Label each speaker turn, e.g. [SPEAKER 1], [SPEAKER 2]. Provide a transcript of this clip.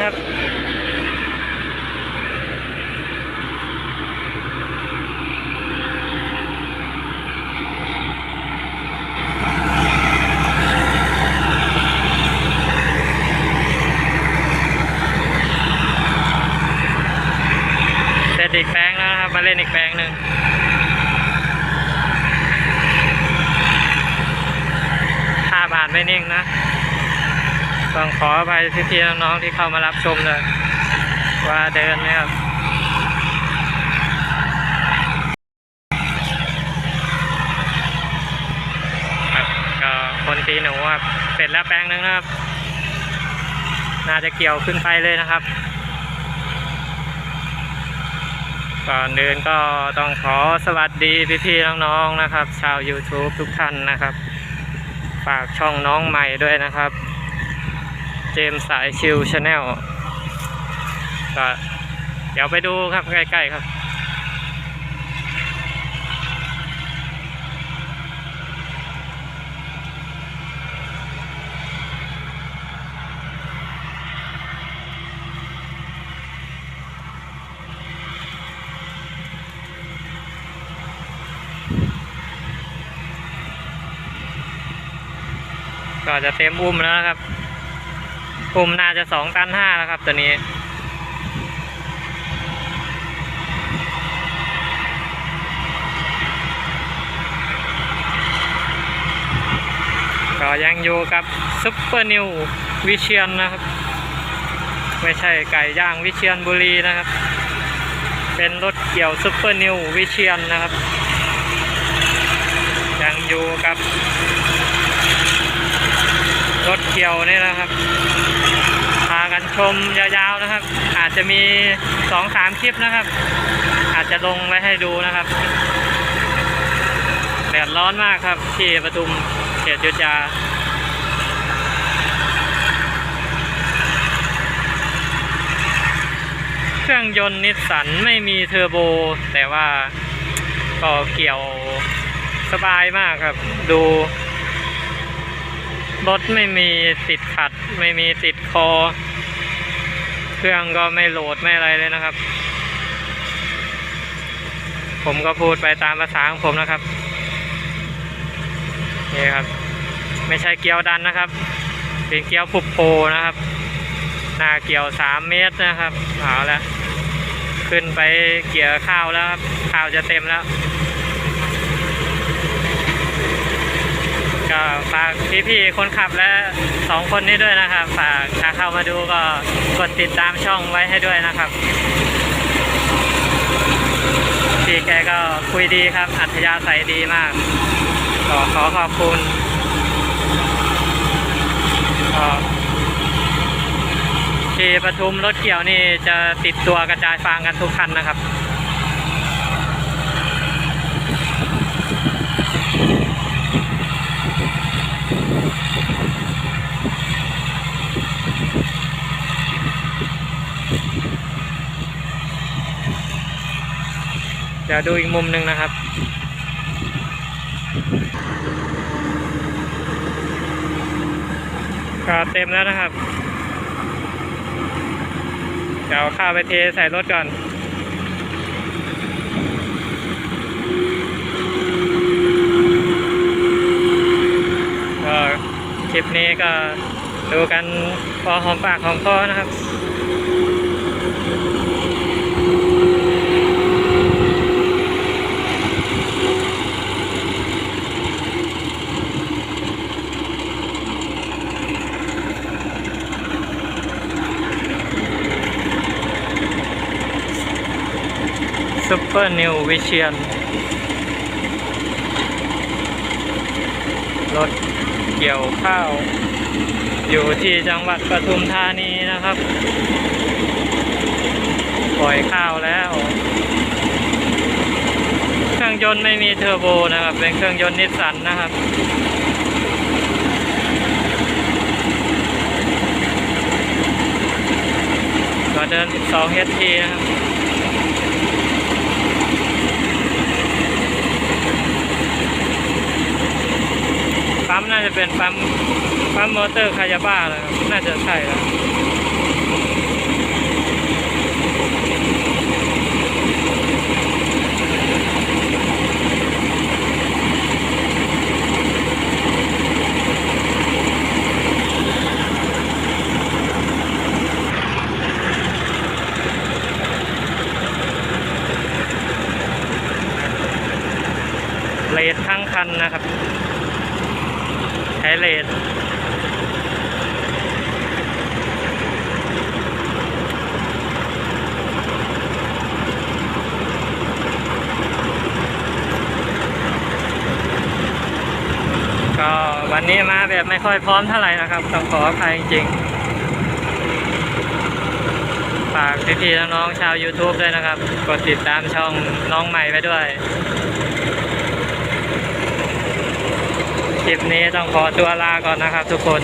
[SPEAKER 1] ครับเสร็จอีกแปลงแล้วนะครับ มาเล่นอีกแปลงหนึ่งถ้าผ่านไม่นิ่งนะ ต้องขออภัยพี่ๆน้องๆที่เข้ามารับชมเลย ว่าเดินนี่ยครับก็คนตีหนูครับเสร็จแล้วแปลงนึงนะครับ น่าจะเกี่ยวขึ้นไปเลยนะครับก่อนเดินก็ต้องขอสวัสดีพี่ๆน้องๆนะครับ ชาว YouTube ทุกท่านนะครับ ฝากช่องน้องใหม่ด้วยนะครับ เจมสายชิวชาแนลก็เดี๋ยวไปดูครับใกล้ๆครับก็จะเต็มอุ้มแล้วครับ อุ้มน่าจะสองตันห้าแล้วครับตัวนี้ก็ยังอยู่กับซุปเปอร์นิววิเชียนนะครับ ไม่ใช่ไก่ย่างวิเชียนบุรีนะครับ เป็นรถเกี่ยวซุปเปอร์นิววิเชียนนะครับ ยังอยู่กับ เดี่ยวนี่นะครับพากันชมยาวๆนะครับ อาจจะมีสองสามคลิปนะครับ อาจจะลงไว้ให้ดูนะครับแดดร้อนมากครับ ที่ปทุมเขตยุธยาเครื่องยนต์นิสสันไม่มีเทอร์โบ แต่ว่าก็เกี่ยวสบายมากครับ ดู รถไม่มีติดขัด ไม่มีติดคอ เครื่องก็ไม่โหลดไม่อะไรเลยนะครับ ผมก็พูดไปตามภาษาของผมนะครับนี่ครับ ไม่ใช่เกียวดันนะครับ เป็นเกียวผุบโพนะครับ หน้าเกียวสามเมตรนะครับเอาละขึ้นไปเกี่ยวข้าวแล้วครับข้าวจะเต็มแล้ว ก็ฝากพี่ๆคนขับและสองคนนี้ด้วยนะครับ ฝากถ้าเข้ามาดูก็กดติดตามช่องไว้ให้ด้วยนะครับพี่แกก็คุยดีครับ อัธยาศัยดีมากก็ขอขอบคุณที่ปทุมรถเกี่ยวนี่จะติดตัวกระจายฟางกันทุกคันนะครับ ดี๋ยวดูอีกมุมหนึ่งนะครับ ก็เต็มแล้วนะครับ เดี๋ยวข้าไปเทใส่รถก่อนก็คลิปนี้ก็ดูกันพอหอมปากหอมคอนะครับ ซุปเปอร์นิววิเชียน รถเกี่ยวข้าว อยู่ที่จังหวัดปทุมธานีนะครับ ปล่อยข้าวแล้ว เครื่องยนต์ไม่มีเทอร์โบนะครับ เป็นเครื่องยนต์นิสสันนะครับก็เดิน12 HT นะครับ ปั๊มน่าจะเป็นปั๊มปั๊มมอเตอร์คายาบ้าเลยครับน่าจะใช่แล้วเลททั้งคันนะครับ ไฮเลดก็วันนี้มาแบบไม่ค่อยพร้อมเท่าไหร่นะครับ ต้องขออภัยจริงๆฝากพี่ๆน้องๆชาว YouTube ด้วยนะครับ กดติดตามช่องน้องใหม่ไว้ด้วย คลิปนี้ต้องขอตัวลาก่อนนะครับทุกคน